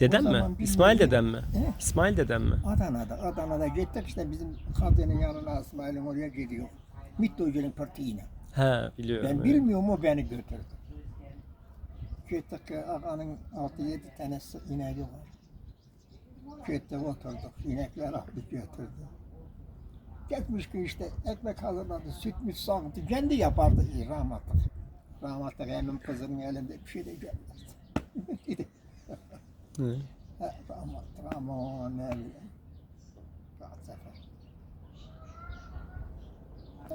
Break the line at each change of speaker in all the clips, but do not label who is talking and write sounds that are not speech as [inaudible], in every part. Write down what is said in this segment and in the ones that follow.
Dedem
O
mi?
zaman
İsmail
bilmiyorum.
dedem mi?
He?
İsmail dedem mi?
Adana'da, Adana'da gittik işte bizim kadının yanına İsmail'im oraya gidiyor. Mittocu'nun partiğine.
He biliyorum.
Ben
evet.
bilmiyorum o beni götürdü. Gittik ağanın 6-7 tane ineği var. Gittik oturduk, inekler aldı götürdü. Gitmiş ki işte ekmek hazırladı, süt müt sağdı, kendi yapardı iyi rahmetli. Rahmetli emin kızının elinde bir şey de gelmezdi. [laughs] "Ha.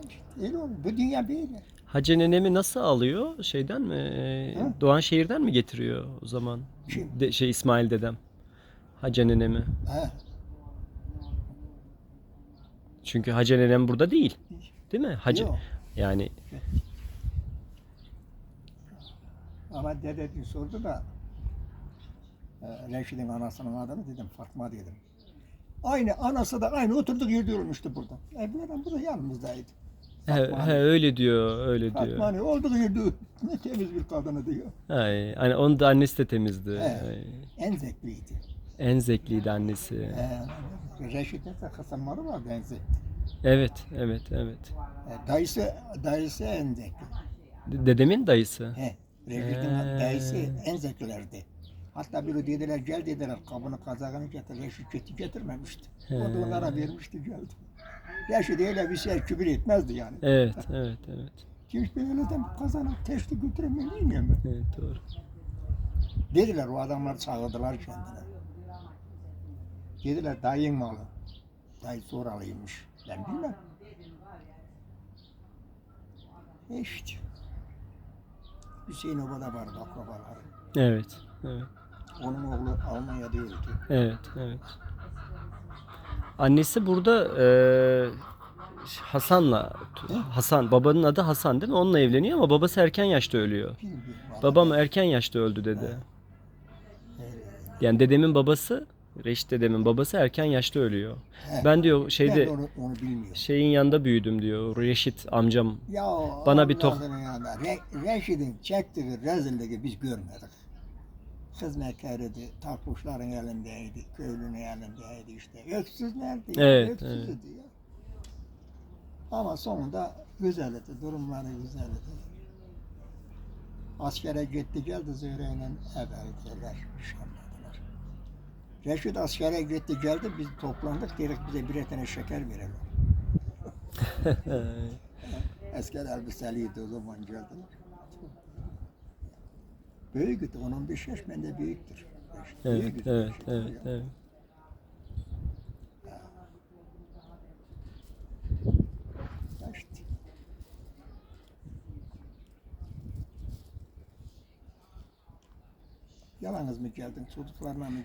İşte Öyle olur, bu dünya böyle.
Hacı nenemi nasıl alıyor? Şeyden mi? Ee,
Hı?
Doğanşehir'den mi getiriyor o zaman?
Kim?
De, şey İsmail dedem. Hacı nenemi.
Ha.
Çünkü Hacı nenem burada değil. Değil mi? Hacı.
Yok.
Yani
Ama dede dün sordu da e, Reşit'in anasının adını dedim Fatma dedim. Aynı anası da aynı oturduk yerde burada. E bu adam burada yanımızdaydı.
he, he, öyle diyor, öyle
Fatma
diyor.
hani olduğu yerde ne temiz bir kadını diyor.
Ay, hani onun da annesi de temizdi.
He.
Ay,
En zekliydi.
En zekliydi annesi.
E, Reşit'in de kısımları vardı en zekli.
Evet, evet, evet.
E, dayısı, dayısı en zekli.
De- Dedemin dayısı.
He. Reşit'in
He.
dayısı en zeklilerdi. Hatta biri dediler gel dediler kabını kazağını getir. Reşit getir, getirmemişti. O da onlara vermişti geldi. Reşit öyle bir şey kübür etmezdi yani.
Evet, evet, evet.
Hiç böyle de kazanı teşti götüremiyor bilmiyorum ben.
Evet, doğru.
Dediler o adamlar çağırdılar kendine. Dediler dayın malı. Dayı soralıymış. Ben bilmem. İşte. Hüseyin Oba'da vardı akrabaları.
Evet, evet.
Onun oğlu Almanya'da öldü.
Evet, evet. Annesi burada eee, Hasan'la? Hasan babanın adı Hasan değil mi? Onunla evleniyor ama babası erken yaşta ölüyor.
Bilmiyorum. vallahi.
Babam erken yaşta öldü dedi.
Evet.
Yani dedemin babası Reşit dedemin babası erken yaşta ölüyor.
He.
Ben diyor
Ben
şeyde
onu, onu bilmiyorum.
şeyin yanında büyüdüm diyor. Reşit amcam.
Ya
Bana bir tok-
Re- Reşit'in çektiği rezilliği biz görmedik. Hizmetkarıydı, takuşların elindeydi, köylünün elindeydi işte. Öksüz nerede? ya?
Evet,
Öksüzdü
evet.
ya. Ama sonunda güzeldi, durumları güzeldi. Askere gitti geldi Zühre'yle evveldiler, nişanladılar. Reşit askere gitti geldi, biz toplandık, dedik bize birer tane şeker verelim. [laughs] Asker elbiseliydi o zaman geldiler. Büyüktü, 10-15 yaş bende büyüktür.
Evet, evet, evet, evet.
İşte. Yalnız mı geldin, çocuklarla mı geldin?